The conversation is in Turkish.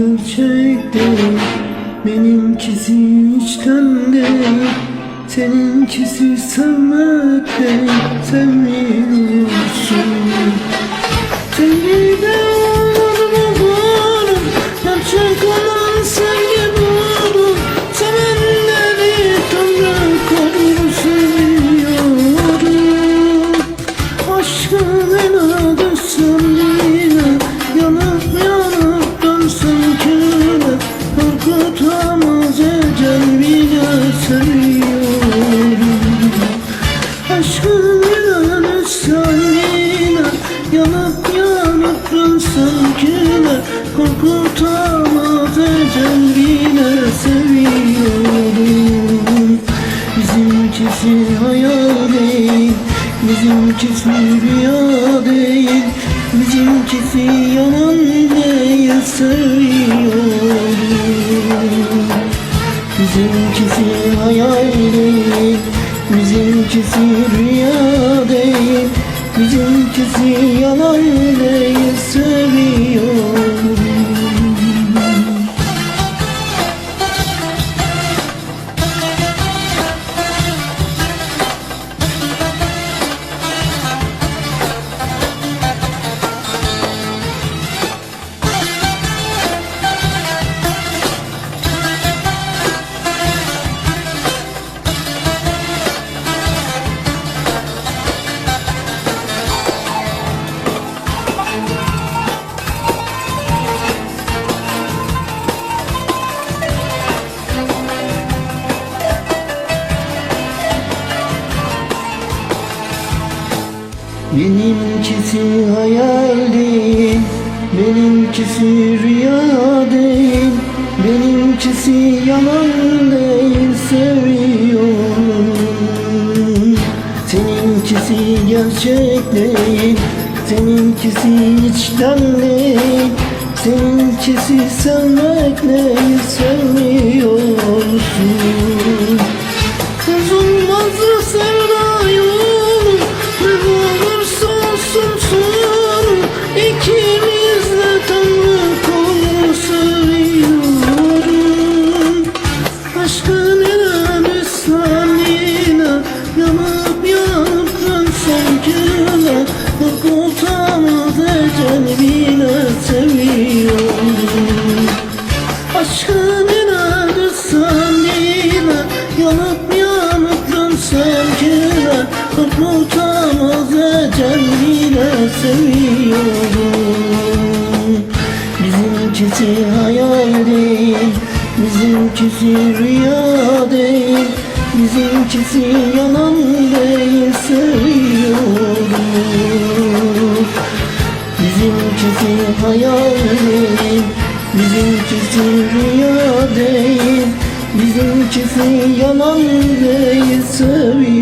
gerçek değil Benimkisi içten değil Seninkisi sevmek değil Sevmiyorsun Seni de bile seviyorum Aşkın inadı yine Yanıp yanıp dönsün küle Korkutamaz ecel bile seviyorum. Bizimkisi hayal değil Bizimkisi rüya değil. Bizimkisi yalan değil seviyorum Bizimkisi hayal değil Bizimkisi rüya değil Bizimkisi yalan Benimkisi hayal değil Benimkisi rüya değil Benimkisi yalan değil Seviyorum. Seninkisi gerçek değil Seninkisi içten değil Seninkisi sevmek değil Sevmiyorsun müslamine Yanıp dönsem küle Korkutamaz ecel bile seviyorum Aşkın inadı sendine Yanıp dönsem küle Korkutamaz ecel bile seviyorum Bizimkisi hayal değil Bizimkisi rüya değil Bizimkisi yalan değil seviyorum. Bizimkisi hayal değil Bizimkisi rüya değil. Bizimkisi yalan değil seviyorum